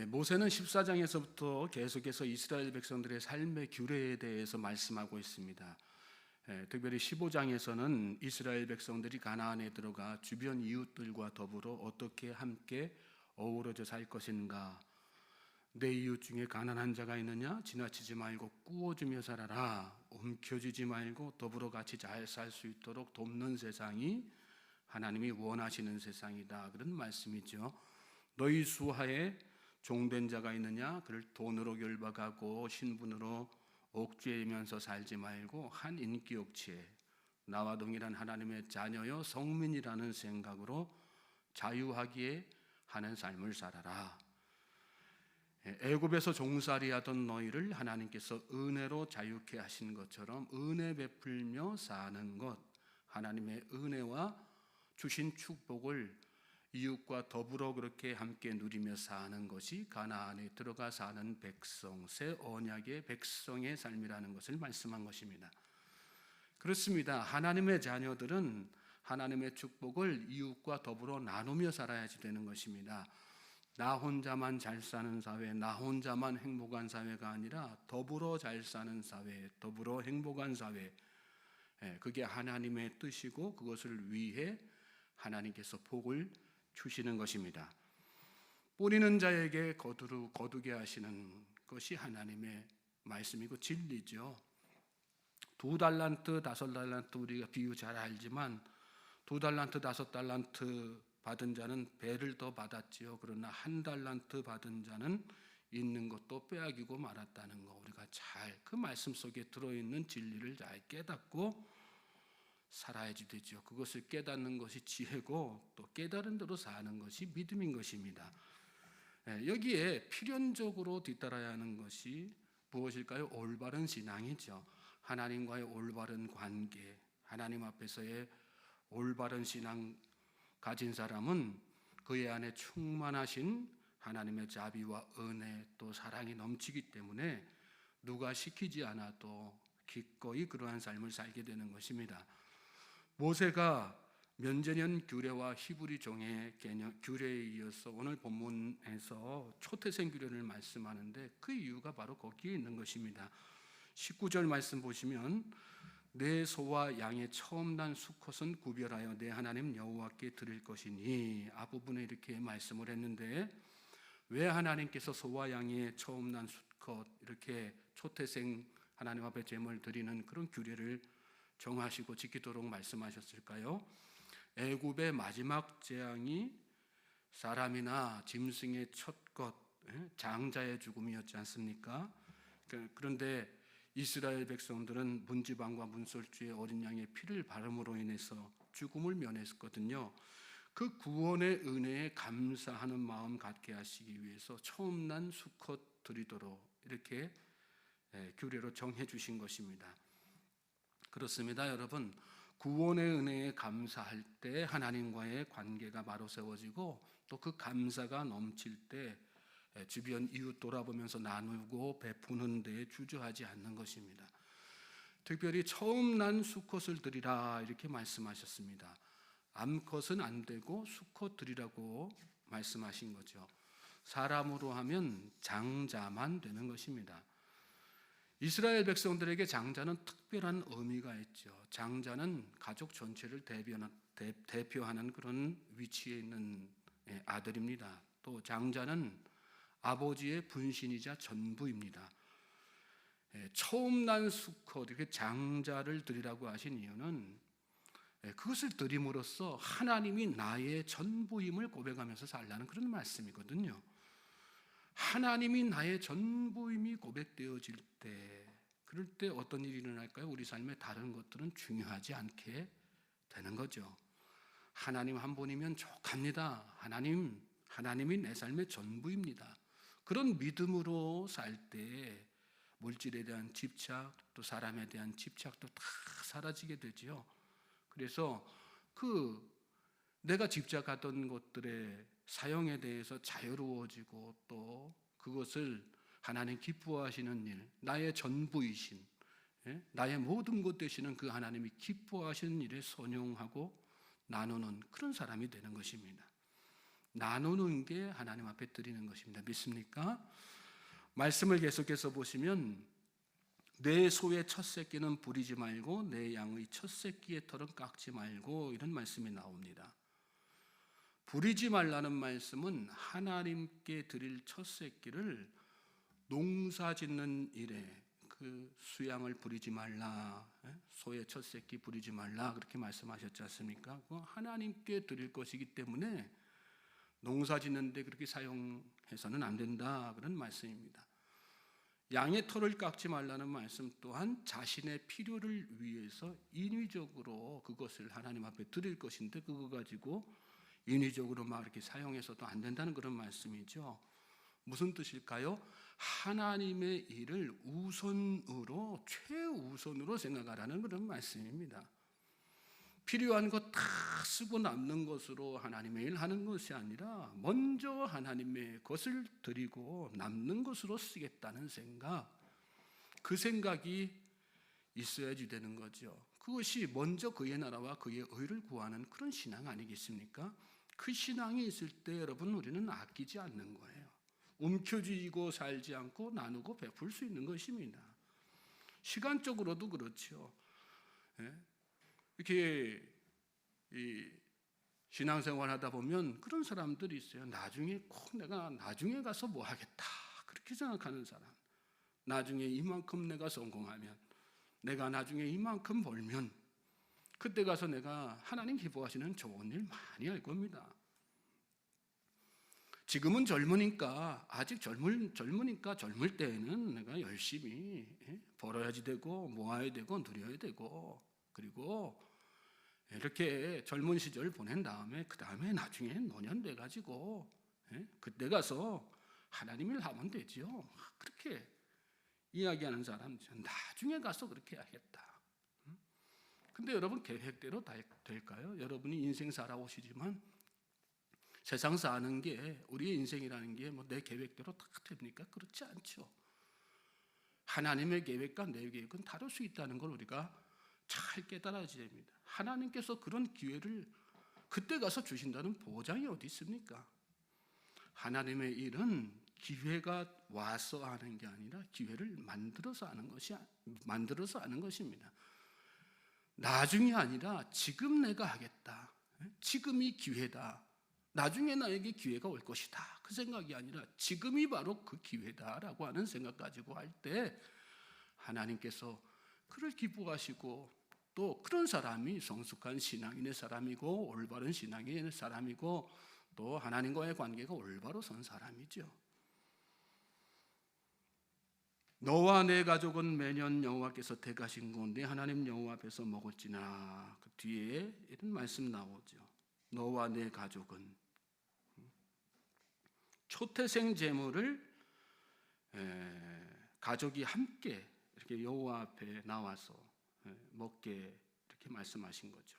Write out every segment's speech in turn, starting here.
예, 모세는 14장에서부터 계속해서 이스라엘 백성들의 삶의 규례에 대해서 말씀하고 있습니다. 예, 특별히 15장에서는 이스라엘 백성들이 가나안에 들어가 주변 이웃들과 더불어 어떻게 함께 어우러져 살 것인가. 내 이웃 중에 가난한 자가 있느냐? 지나치지 말고 꾸어주며 살아라. 움켜쥐지 말고 더불어 같이 잘 살 수 있도록 돕는 세상이 하나님이 원하시는 세상이다. 그런 말씀이죠. 너희 수하에 종된 자가 있느냐? 그를 돈으로 결박하고 신분으로 옥죄이면서 살지 말고 한 인기 옥치에 나와 동일한 하나님의 자녀여 성민이라는 생각으로 자유하기에 하는 삶을 살아라. 예, 애굽에서 종살이하던 너희를 하나님께서 은혜로 자유케 하신 것처럼 은혜 베풀며 사는 것, 하나님의 은혜와 주신 축복을 이웃과 더불어 그렇게 함께 누리며 사는 것이 가나안에 들어가 사는 백성, 새 언약의 백성의 삶이라는 것을 말씀한 것입니다. 그렇습니다. 하나님의 자녀들은 하나님의 축복을 이웃과 더불어 나누며 살아야지 되는 것입니다. 나 혼자만 잘 사는 사회, 나 혼자만 행복한 사회가 아니라 더불어 잘 사는 사회, 더불어 행복한 사회. 예, 그게 하나님의 뜻이고 그것을 위해 하나님께서 복을 주시는 것입니다. 뿌리는 자에게 거두루 거두게 하시는 것이 하나님의 말씀이고 진리죠. 두 달란트, 다섯 달란트 우리가 비유 잘 알지만 두 달란트, 다섯 달란트 받은 자는 배를 더 받았지요. 그러나 한 달란트 받은 자는 있는 것도 빼앗기고 말았다는 거 우리가 잘 그 말씀 속에 들어 있는 진리를 잘 깨닫고 살아야지 되죠. 그것을 깨닫는 것이 지혜고 또 깨달은 대로 사는 것이 믿음인 것입니다. 예, 여기에 필연적으로 뒤따라야 하는 것이 무엇일까요? 올바른 신앙이죠. 하나님과의 올바른 관계, 하나님 앞에서의 올바른 신앙 가진 사람은 그의 안에 충만하신 하나님의 자비와 은혜 또 사랑이 넘치기 때문에 누가 시키지 않아도 기꺼이 그러한 삶을 살게 되는 것입니다. 모세가 면제년 규례와 히브리 종의 개념 규례에 이어서 오늘 본문에서 초태생 규례를 말씀하는데 그 이유가 바로 거기에 있는 것입니다. 19절 말씀 보시면 내 소와 양의 처음 난 수컷은 구별하여 내 하나님 여호와께 드릴 것이니 앞부분에 이렇게 말씀을 했는데 왜 하나님께서 소와 양의 처음 난 수컷 이렇게 초태생 하나님 앞에 제물 드리는 그런 규례를 정하시고 지키도록 말씀하셨을까요? 애굽의 마지막 재앙이 사람이나 짐승의 첫것 예, 장자의 죽음이었지 않습니까? 그, 그런데 이스라엘 백성들은 문지방과 문설주의 어린 양의 피를 바름으로 인해서 죽음을 면했거든요. 그 구원의 은혜에 감사하는 마음 갖게 하시기 위해서 처음 난 수컷 드리도록 이렇게 예, 규례로 정해 주신 것입니다. 그렇습니다, 여러분. 구원의 은혜에 감사할 때 하나님과의 관계가 바로 세워지고 또 그 감사가 넘칠 때 주변 이웃 돌아보면서 나누고 베푸는 데에 주저하지 않는 것입니다. 특별히 처음 난 수컷을 드리라 이렇게 말씀하셨습니다. 암컷은 안 되고 수컷 드리라고 말씀하신 거죠. 사람으로 하면 장자만 되는 것입니다. 이스라엘 백성들에게 장자는 특별한 의미가 있죠. 장자는 가족 전체를 대표하는 그런 위치에 있는 예, 아들입니다. 또 장자는 아버지의 분신이자 전부입니다. 예, 처음 난 수컷 이렇게 장자를 드리라고 하신 이유는 예, 그것을 드림으로써 하나님이 나의 전부임을 고백하면서 살라는 그런 말씀이거든요. 하나님이 나의 전부임이 고백되어질 때 그럴 때 어떤 일이 일어날까요? 우리 삶의 다른 것들은 중요하지 않게 되는 거죠. 하나님 한 분이면 족합니다. 하나님, 하나님이 내 삶의 전부입니다. 그런 믿음으로 살 때 물질에 대한 집착, 또 사람에 대한 집착도 다 사라지게 되지요. 그래서 그 내가 집착하던 것들의 사용에 대해서 자유로워지고 또 그것을 하나님 기뻐하시는 일, 나의 전부이신, 예? 나의 모든 것 되시는 그 하나님이 기뻐하시는 일에 선용하고 나누는 그런 사람이 되는 것입니다. 나누는 게 하나님 앞에 드리는 것입니다. 믿습니까? 말씀을 계속해서 보시면 내 소의 첫 새끼는 부리지 말고 내 양의 첫 새끼의 털은 깎지 말고 이런 말씀이 나옵니다. 부리지 말라는 말씀은 하나님께 드릴 첫 새끼를 농사 짓는 일에 그 수양을 부리지 말라, 예? 소의 첫 새끼 부리지 말라 그렇게 말씀하셨지 않습니까? 그 하나님께 드릴 것이기 때문에 농사 짓는데 그렇게 사용해서는 안 된다 그런 말씀입니다. 양의 털을 깎지 말라는 말씀 또한 자신의 필요를 위해서 인위적으로 그것을 하나님 앞에 드릴 것인데 그거 가지고 인위적으로 막 이렇게 사용해서도 안 된다는 그런 말씀이죠. 무슨 뜻일까요? 하나님의 일을 우선으로 최우선으로 생각하라는 그런 말씀입니다. 필요한 것 다 쓰고 남는 것으로 하나님의 일 하는 것이 아니라 먼저 하나님의 것을 드리고 남는 것으로 쓰겠다는 생각, 그 생각이 있어야지 되는 거죠. 그것이 먼저 그의 나라와 그의 의를 구하는 그런 신앙 아니겠습니까? 그 신앙이 있을 때 여러분 우리는 아끼지 않는 거예요. 움켜쥐고 살지 않고 나누고 베풀 수 있는 것입니다. 시간적으로도 그렇죠. 예? 이렇게 이 신앙생활 하다 보면 그런 사람들이 있어요. 나중에 꼭 내가 나중에 가서 뭐 하겠다 그렇게 생각하는 사람. 나중에 이만큼 내가 성공하면 내가 나중에 이만큼 벌면 그때 가서 내가 하나님 기뻐하시는 좋은 일 많이 할 겁니다. 지금은 젊으니까 아직 젊을 젊으니까 젊을 때에는 내가 열심히 예, 벌어야지 되고 모아야 되고 누려야 되고 그리고 이렇게 젊은 시절 보낸 다음에 그 다음에 나중에 노년 돼 가지고 예, 그때 가서 하나님 일 하면 되죠. 그렇게 이야기하는 사람 나중에 가서 그렇게 해야겠다. 근데 여러분 계획대로 다 될까요? 여러분이 인생 살아오시지만 세상 사는 게 우리의 인생이라는 게 뭐 내 계획대로 다 됩니까? 그렇지 않죠. 하나님의 계획과 내 계획은 다를 수 있다는 걸 우리가 잘 깨달아야 됩니다. 하나님께서 그런 기회를 그때 가서 주신다는 보장이 어디 있습니까? 하나님의 일은 기회가 와서 하는 게 아니라 기회를 만들어서 하는 것이 만들어서 하는 것입니다. 나중이 아니라 지금 내가 하겠다. 지금이 기회다. 나중에 나에게 기회가 올 것이다. 그 생각이 아니라 지금이 바로 그 기회다라고 하는 생각 가지고 할 때 하나님께서 그를 기뻐하시고 또 그런 사람이 성숙한 신앙인의 사람이고 올바른 신앙인의 사람이고 또 하나님과의 관계가 올바로 선 사람이죠. 너와 내 가족은 매년 여호와께서 택하신 건데 하나님 여호와 앞에서 먹을지나 그 뒤에 이런 말씀 나오죠. 너와 내 가족은 초태생 제물을 가족이 함께 이렇게 여호와 앞에 나와서 먹게 이렇게 말씀하신 거죠.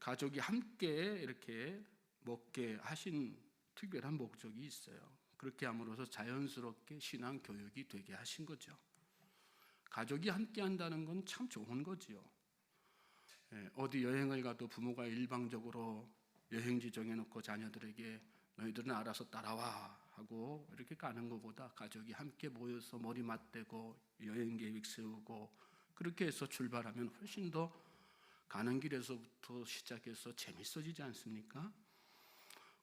가족이 함께 이렇게 먹게 하신 특별한 목적이 있어요. 그렇게 함으로써 자연스럽게 신앙 교육이 되게 하신 거죠. 가족이 함께 한다는 건 참 좋은 거지요. 어디 여행을 가도 부모가 일방적으로 여행지 정해놓고 자녀들에게 너희들은 알아서 따라와 하고 이렇게 가는 것보다 가족이 함께 모여서 머리 맞대고 여행 계획 세우고 그렇게 해서 출발하면 훨씬 더 가는 길에서부터 시작해서 재밌어지지 않습니까?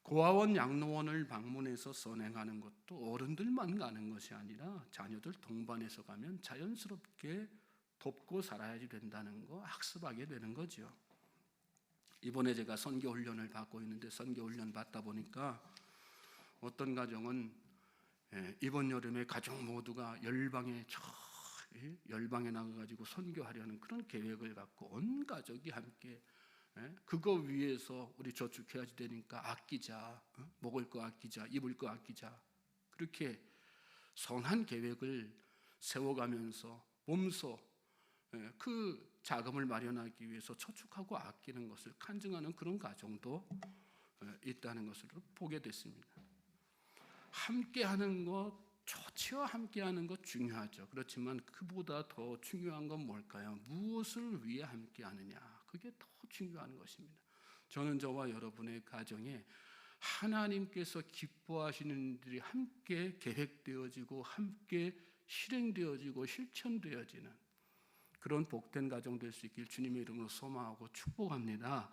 고아원 양로원을 방문해서 선행하는 것도 어른들만 가는 것이 아니라 자녀들 동반해서 가면 자연스럽게 돕고 살아야지 된다는 거 학습하게 되는 거죠. 이번에 제가 선교 훈련을 받고 있는데 선교 훈련 받다 보니까 어떤 가정은 예, 이번 여름에 가족 모두가 열방에 저 열방에 나가가지고 선교하려는 그런 계획을 갖고 온 가족이 함께 예, 그거 위해서 우리 저축해야지 되니까 아끼자 어? 먹을 거 아끼자 입을 거 아끼자 그렇게 선한 계획을 세워가면서 몸소 예, 그 자금을 마련하기 위해서 저축하고 아끼는 것을 간증하는 그런 가정도 예, 있다는 것을 보게 됐습니다. 함께하는 것 좋지요. 함께하는 것 중요하죠. 그렇지만 그보다 더 중요한 건 뭘까요? 무엇을 위해 함께하느냐. 그게 더 중요한 것입니다. 저는 저와 여러분의 가정에 하나님께서 기뻐하시는 일이 함께 계획되어지고 함께 실행되어지고 실천되어지는 그런 복된 가정 될 수 있길 주님의 이름으로 소망하고 축복합니다.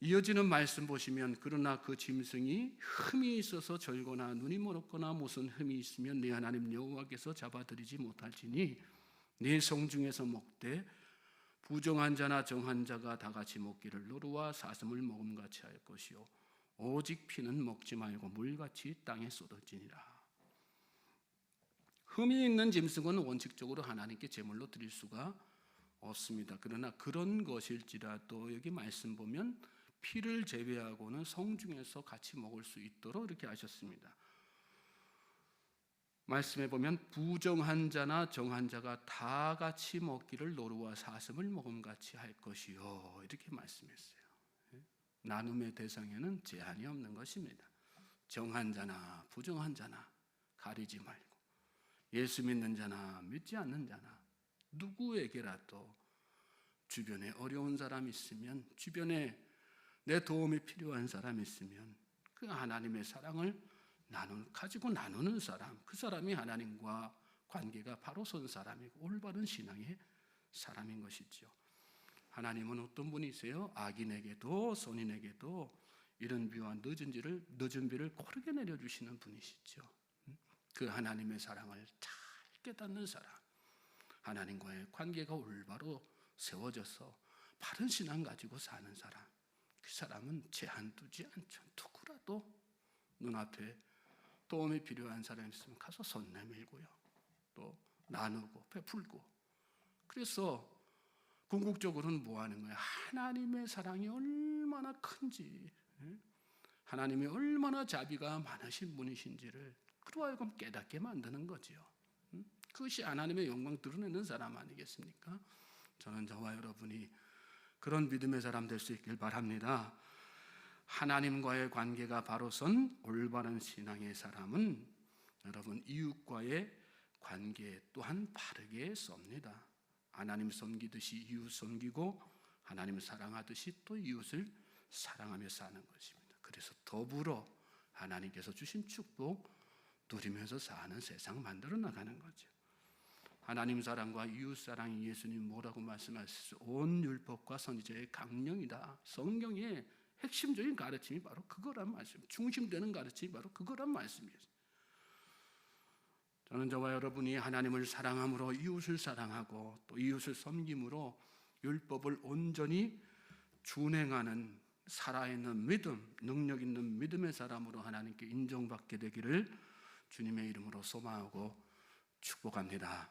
이어지는 말씀 보시면 그러나 그 짐승이 흠이 있어서 절거나 눈이 멀었거나 무슨 흠이 있으면 내 하나님 여호와께서 잡아들이지 못할지니 내 성중에서 먹되 부정한 자나 정한 자가 다 같이 먹기를 노루와 사슴을 먹음같이 할 것이요 오직 피는 먹지 말고 물같이 땅에 쏟을지니라. 흠이 있는 짐승은 원칙적으로 하나님께 제물로 드릴 수가 없습니다. 그러나 그런 것일지라도 여기 말씀 보면 피를 제외하고는 성 중에서 같이 먹을 수 있도록 이렇게 하셨습니다. 말씀에 보면 부정한 자나 정한 자가 다 같이 먹기를 노루와 사슴을 먹음 같이 할 것이요 이렇게 말씀했어요. 예? 나눔의 대상에는 제한이 없는 것입니다. 정한 자나 부정한 자나 가리지 말고 예수 믿는 자나 믿지 않는 자나 누구에게라도 주변에 어려운 사람 있으면 주변에 내 도움이 필요한 사람 있으면 그 하나님의 사랑을 나누 가지고 나누는 사람 그 사람이 하나님과 관계가 바로 선 사람이고 올바른 신앙의 사람인 것이죠. 하나님은 어떤 분이세요? 악인에게도 선인에게도 이런 비와 늦은 지를 늦은 비를 고르게 내려 주시는 분이시죠. 그 하나님의 사랑을 잘 깨닫는 사람, 하나님과의 관계가 올바로 세워져서 바른 신앙 가지고 사는 사람, 그 사람은 제한 두지 않죠. 누구라도 눈앞에 도움이 필요한 사람 있으면 가서 손 내밀고요. 또 나누고 베풀고. 그래서 궁극적으로는 뭐 하는 거예요? 하나님의 사랑이 얼마나 큰지, 하나님이 얼마나 자비가 많으신 분이신지를 그로 하여금 깨닫게 만드는 거지요. 그것이 하나님의 영광 드러내는 사람 아니겠습니까? 저는 저와 여러분이 그런 믿음의 사람 될 수 있길 바랍니다. 하나님과의 관계가 바로 선 올바른 신앙의 사람은 여러분 이웃과의 관계 또한 바르게 섭니다. 하나님 섬기듯이 이웃 섬기고 하나님 사랑하듯이 또 이웃을 사랑하며 사는 것입니다. 그래서 더불어 하나님께서 주신 축복 누리면서 사는 세상 만들어 나가는 거죠. 하나님 사랑과 이웃 사랑이 예수님 뭐라고 말씀하셨어요? 온 율법과 선지자의 강령이다. 성경의 핵심적인 가르침이 바로 그거란 말씀. 중심되는 가르침이 바로 그거란 말씀이에요. 저는 저와 여러분이 하나님을 사랑함으로 이웃을 사랑하고 또 이웃을 섬김으로 율법을 온전히 준행하는 살아있는 믿음, 능력 있는 믿음의 사람으로 하나님께 인정받게 되기를 주님의 이름으로 소망하고 축복합니다.